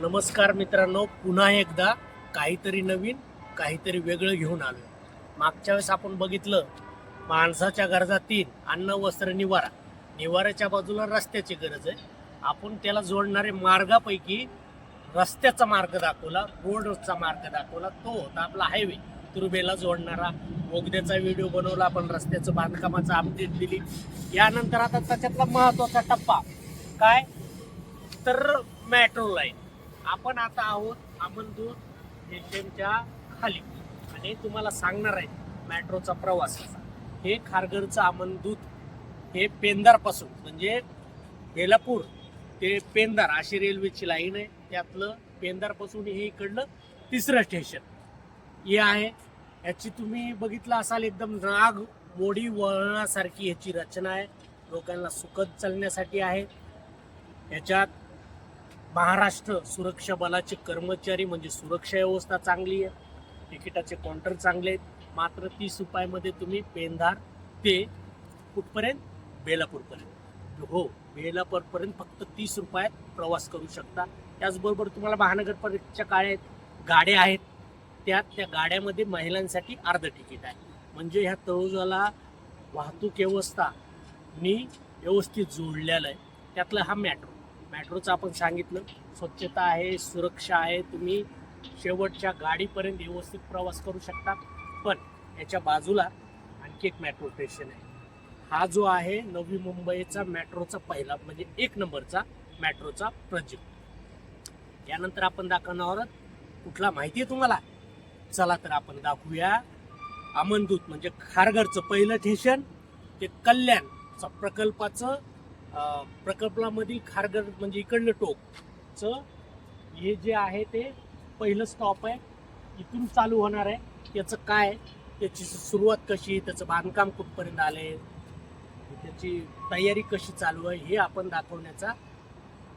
नमस्कार मित्रांनो पुन्हा एकदा काहीतरी नवीन काहीतरी वेगळं घेऊन आलो मागच्या वेळेस आपण बघितलं माणसाच्या गरजा तीन अन्न वस्त्र निवारा. निवाऱ्याच्या बाजूला रस्त्याची गरज आहे. आपण त्याला जोडणारे मार्गापैकी रस्त्याचा मार्ग दाखवला रोडचा मार्ग दाखवला. तो होता आपला हायवे तुर्बेला जोडणारा बोगद्याचा व्हिडिओ बनवला आपण रस्त्याचं बांधकामाचं अपडेट दिली. यानंतर आता त्याच्यातला महत्त्वाचा टप्पा. काय? तर मेट्रो लाईन आपण आता आहोत अमनदूर स्टेशनच्या खाली. आणि तुम्हाला सांगणार आहे मेट्रोचा प्रवास हे खारघरचं आमनदूत हे पेंदारपासून म्हणजे बेलापूर ते पेंदार अशी रेल्वेची लाईन आहे. त्यातलं पेंदारपासून हे इकडलं तिसरं स्टेशन हे आहे. याची तुम्ही बघितलं असाल एकदम राग मोडी वळणासारखी ह्याची रचना आहे. लोकांना सुखद चालण्यासाठी आहे. याच्यात महाराष्ट्र सुरक्षा बलाचे कर्मचारी म्हणजे सुरक्षा व्यवस्था चांगली आहे. तिकिटाचे काउंटर चांगले आहेत. मात्र तीस रुपयामध्ये तुम्ही पेंधार ते कुठपर्यंत? बेलापूरपर्यंत. हो बेलापूरपर्यंत फक्त तीस रुपयात प्रवास करू शकता. त्याचबरोबर तुम्हाला महानगरपालिकेच्या काळ्या गाड्या आहेत. त्यात त्या गाड्यामध्ये महिलांसाठी अर्ध तिकीट आहे. म्हणजे ह्या तळोजाला वाहतूक व्यवस्था नी व्यवस्थित जोडलेलं आहे. त्यातलं हा मॅट्रो मॅट्रोचं आपण सांगितलं. स्वच्छता आहे सुरक्षा आहे. तुम्ही शेवटच्या गाडीपर्यंत व्यवस्थित प्रवास करू शकता. पण याच्या बाजूला आणखी एक मेट्रो स्टेशन आहे. हा जो आहे नवी मुंबईचा मेट्रोचा पहिला म्हणजे एक नंबरचा मेट्रोचा प्रोजेक्ट यानंतर आपण दाखवणार आहोत. कुठला माहिती आहे तुम्हाला? चला तर आपण दाखवूया. अमनदूत म्हणजे खारघरचं पहिलं स्टेशन ते कल्याणचं प्रकल्पाचं प्रकल्पामधील खारगर म्हणजे इकडलं टोकचं हे जे आहे ते पहिलं स्टॉप आहे. इथून चालू होणार आहे. त्याचं काय? त्याची सुरुवात कशी? त्याचं बांधकाम कुठपर्यंत आले त्याची तयारी कशी चालू आहे? हे आपण दाखवण्याचा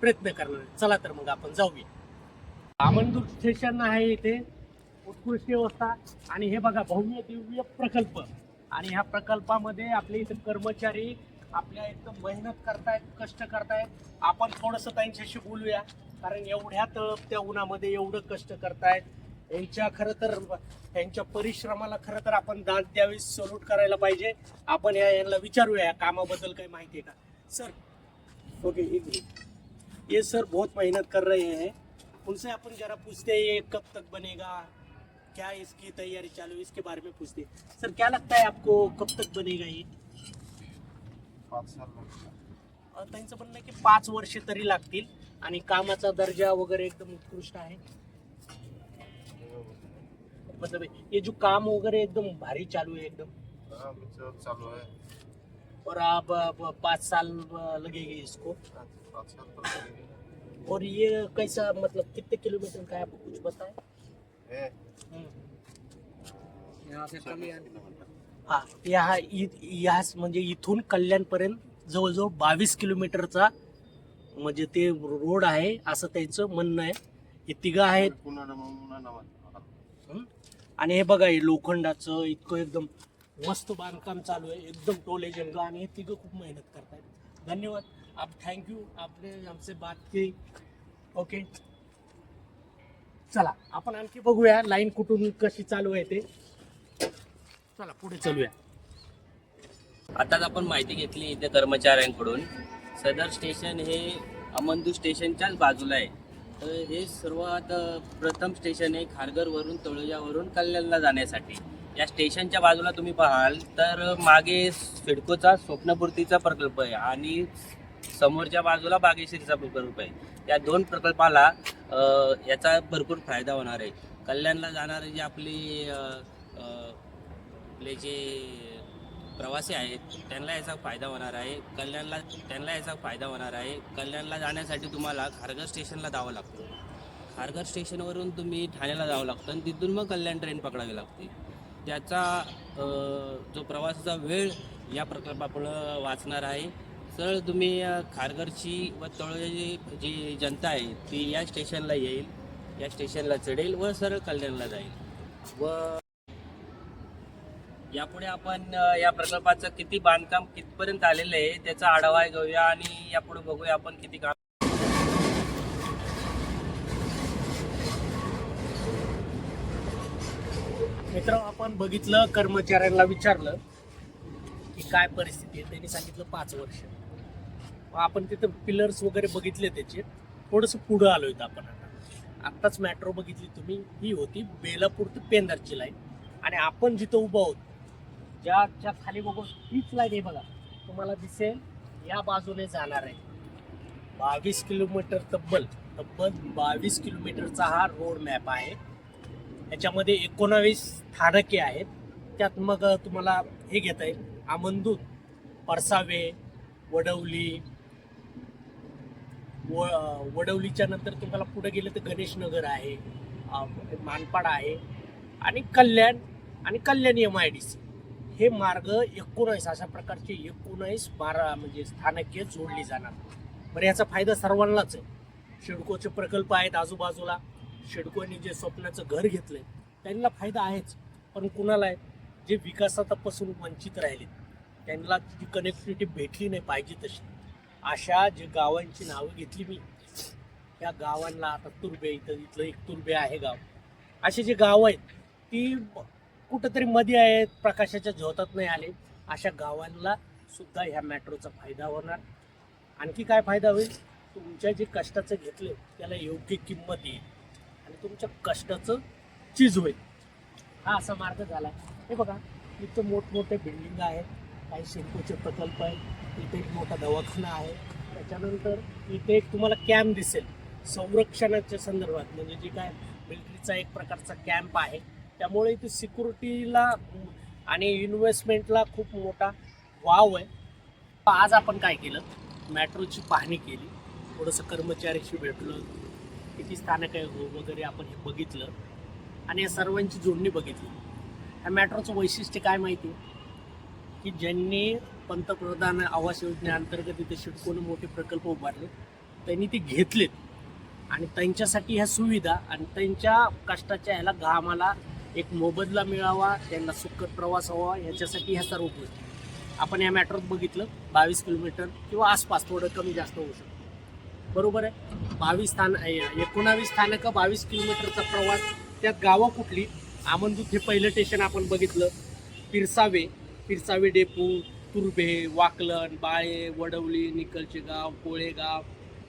प्रयत्न करणार आहे. चला तर मग आपण जाऊया. आमंदूर स्टेशन आहे इथे. उत्कृष्ट व्यवस्था. आणि हे बघा भव्य दिव्य प्रकल्प. आणि ह्या प्रकल्पामध्ये आपले इथे कर्मचारी आपल्या एकदम मेहनत करतायत कष्ट करतायत. आपण थोडंसं त्यांच्याशी बोलूया. कारण एवढ्या तळप त्या उन्हामध्ये एवढं कष्ट करतायत. यांच्या खरं तर यांच्या परिश्रमाला खरं तर आपण दाद द्यावी सल्यूट करायला पाहिजे. आपण या यांना विचारूया या कामाबद्दल काही माहिती आहे का? सर ओके एक ये सर बहुत मेहनत कर रहे हैं. उनसे अपन जरा पूछते हैं ये कब तक बनेगा? क्या इसकी तैयारी चालू है? इसके बारे में पूछते हैं. सर क्या लगता है आपको कब तक बनेगा ये पाच साल लागतात. अ, त्यांचं म्हणणं आहे की पाच वर्ष तरी लागतील आणि कामाचा दर्जा वगैरे एकदम उत्कृष्ट आहे. मतलब ये जो काम वगैरे एकदम भारी चालू है एकदम. हा, चालू आहे. और आप पाँच साल लगेंगे इसको. पाच साल. और ये कैसा मतलब कितने किलोमीटर का है आपको कुछ पता है हे, यहाँ से किलोमीटर. हा. या या म्हणजे इथून कल्याणपर्यंत जवळजवळ बावीस किलोमीटरचा म्हणजे ते रोड आहे असं त्यांचं म्हणणं आहे. हे तिघं आहेत. हं? आणि हे बघा हे लोखंडाचं इतकं एकदम मस्त बांधकाम चालू आहे. एकदम टोले जंग आणि हे तिघं खूप मेहनत करतायत. धन्यवाद. आप थँक्यू आपने आमचे बात की ओके. चला आपण आणखी बघूया लाईन कुठून कशी चालू आहे ते. चला पुढे चलूया. आताच आपण माहिती घेतली इथे कर्मचाऱ्यांकडून. सदर स्टेशन हे अमंदू स्टेशनच्याच बाजूला आहे. तर हे सर्वात प्रथम स्टेशन आहे खारघरवरून तळोजावरून कल्याणला जाण्यासाठी. या स्टेशनच्या बाजूला तुम्ही पाहाल तर मागे सिडकोचा स्वप्नपूर्तीचा प्रकल्प आहे आणि समोरच्या बाजूला बागेश्रीचा प्रकल्प आहे. या दोन प्रकल्पाला याचा भरपूर फायदा होणार आहे. कल्याणला जाणारे जे आपली आपले जे प्रवासी आहेत त्यांना याचा फायदा होणार आहे. कल्याणला त्यांना याचा फायदा होणार आहे. कल्याणला जाण्यासाठी तुम्हाला खारघर स्टेशनला जावं लागतं. खारघर स्टेशनवरून तुम्ही ठाण्याला जावं लागतं आणि तिथून मग कल्याण ट्रेन पकडावी लागते. त्याचा जो प्रवासाचा वेळ या प्रकल्पापुढं वाचणार आहे. सरळ तुम्ही खारघरची व तळोजाची जी जनता आहे ती या स्टेशनला येईल या स्टेशनला चढेल व सरळ कल्याणला जाईल. व यापुढे आपण या प्रकल्पाचं किती बांधकाम कितपर्यंत आलेलं आहे त्याचा आढावा घेऊया आणि यापुढे बघूया आपण किती काम मित्र आपण बघितलं कर्मचाऱ्यांना विचारलं की काय परिस्थिती आहे त्यांनी सांगितलं पाच वर्ष. आपण तिथं पिलर्स वगैरे बघितले त्याचे थोडंसं पुढं आलो होतो आपण आता. आत्ताच मॅट्रो बघितली तुम्ही ही होती बेलापूर ते पेंदरची लाईन आणि आपण जिथं उभं आहोत ज्याच्या खाली बघून तीच लाईन आहे बघा. तुम्हाला दिसेल या बाजूने जाणार आहे. बावीस किलोमीटर तब्बल तब्बल बावीस किलोमीटरचा हा रोड मॅप आहे. याच्यामध्ये एकोणावीस स्थानके आहेत. त्यात मग तुम्हाला हे घेता येईल. आमंदूत परसावे वडवली व वडवलीच्या नंतर तुम्हाला पुढे गेलं तर गणेशनगर आहे मानपाड आहे आणि कल्याण आणि Kalyan M I D C हे मार्ग एकोणावीस अशा प्रकारचे एकोणावीस बारा म्हणजे स्थानके जोडली जाणार. बरं याचा फायदा सर्वांनाच आहे. शिडकोचे प्रकल्प आहेत आजूबाजूला. शिडकोनी जे स्वप्नाचं घर घेतलं त्यांना फायदा आहेच. पण कुणाला आहे? जे विकासापासून वंचित राहिले. त्यांना ती कनेक्टिव्हिटी भेटली नाही पाहिजे तशी. अशा जे गावांची नावं घेतली मी त्या गावांना आता तुर्बे इथं इथलं एक तुर्बे आहे गाव. असे जे गाव आहेत ती कुठंतरी मध्ये आहेत प्रकाशाच्या झोतात नाही आले अशा गावांना सुद्धा ह्या मेट्रोचा फायदा होणार. आणखी काय फायदा होईल? तुमच्या जे कष्टाचं घेतले त्याला योग्य किंमत येईल. आणि तुमच्या कष्टाचं चीज होईल. हा असा मार्ग झाला. हे बघा इथं मोठमोठे बिल्डिंग आहेत काही शिल्पोचे प्रकल्प आहेत इथे एक मोठा दवाखाना आहे. त्याच्यानंतर इथे एक तुम्हाला कॅम्प दिसेल. संरक्षणाच्या संदर्भात म्हणजे जे काय मिलिटरीचा एक प्रकारचा कॅम्प आहे. त्यामुळे इथे सिक्युरिटीला आणि इन्व्हेस्टमेंटला खूप मोठा वाव आहे. आज आपण काय केलं? मॅट्रोची पाहणी केली. थोडंसं कर्मचाऱ्याशी भेटलं. किती स्थानक आहे हो वगैरे आपण हे बघितलं. आणि या सर्वांची जोडणी बघितली. ह्या मॅट्रोचं वैशिष्ट्य काय माहिती? की ज्यांनी पंतप्रधान आवास योजनेअंतर्गत इथे शिडकोनं मोठे प्रकल्प उभारले त्यांनी ते घेतलेत. आणि त्यांच्यासाठी ह्या सुविधा आणि त्यांच्या कष्टाच्या ह्याला घामाला एक मोबदला मिळावा त्यांना सुखद प्रवास व्हावा याच्यासाठी ह्या सर्व गोष्टी. आपण या मॅटरात बघितलं बावीस किलोमीटर किंवा आसपास थोडं कमी जास्त होऊ शकतं. बरोबर आहे? बावीस स्थान एकोणावीस स्थानकं बावीस किलोमीटरचा प्रवास त्यात गावं कुठली? आमंदूत हे पहिलं स्टेशन आपण बघितलं. पिरसावे पिरसावे डेपू तुर्भे वाकलन बाळे वडवली निकलचे गाव कोळेगाव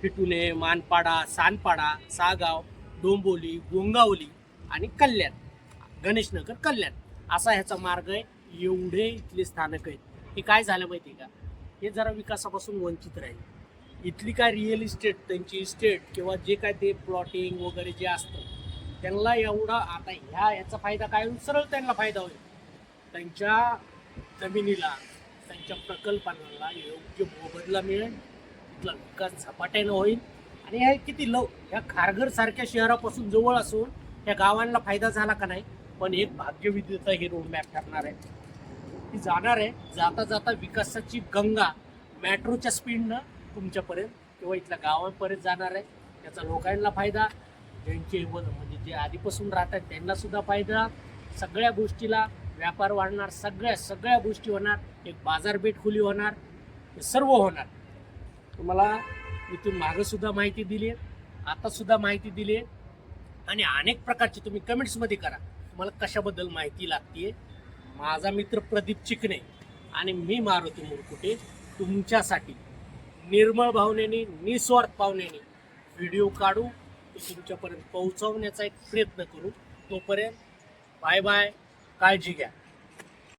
फिटुने मानपाडा सानपाडा सागाव डोंबोली गोंगावली आणि कल्याण. गणेशनगर कल्याण. असा ह्याचा मार्ग आहे. एवढे इथले स्थानक आहेत. हे काय झालं माहिती आहे का? हे जरा विकासापासून वंचित राहील. इथली काय रिअल इस्टेट त्यांची इस्टेट किंवा जे काय ते प्लॉटिंग वगैरे जे असतं त्यांना एवढा आता ह्या याचा फायदा काय होईल? सरळ त्यांना फायदा होईल. त्यांच्या जमिनीला त्यांच्या प्रकल्पांना योग्य मोबदला मिळेल. तिथला विकास झपाट्यानं होईल. आणि ह्या किती लव ह्या खारघरसारख्या शहरापासून जवळ असून ह्या गावांना फायदा झाला का नाही? पण एक भाग्यविधीचा हे रोडमॅप ठरणार आहे. ती जाणार आहे. जाता जाता विकासाची गंगा मॅट्रोच्या स्पीडनं तुमच्यापर्यंत किंवा इथल्या गावांपर्यंत जाणार आहे. त्याचा लोकांना फायदा ज्यांचे म्हणजे जे आधीपासून राहतात त्यांनासुद्धा फायदा. सगळ्या गोष्टीला व्यापार वाढणार सगळ्या सगळ्या गोष्टी होणार. एक बाजारपेठ खुली होणार. हे सर्व होणार. तुम्हाला इथून मागंसुद्धा माहिती दिली आहे. आतासुद्धा माहिती दिली आहे. आणि अनेक प्रकारची तुम्ही कमेंट्समध्ये करा. तुम्हाला कशाबद्दल माहिती लागते माझा मित्र प्रदीप चिकणे आणि मी मारुती मुरकुटे तुमच्यासाठी निर्मळ भावनेने निस्वार्थ भावनेने व्हिडिओ काढू तो तुमच्यापर्यंत पोहोचवण्याचा एक प्रयत्न करू. तोपर्यंत बाय बाय काळजी घ्या.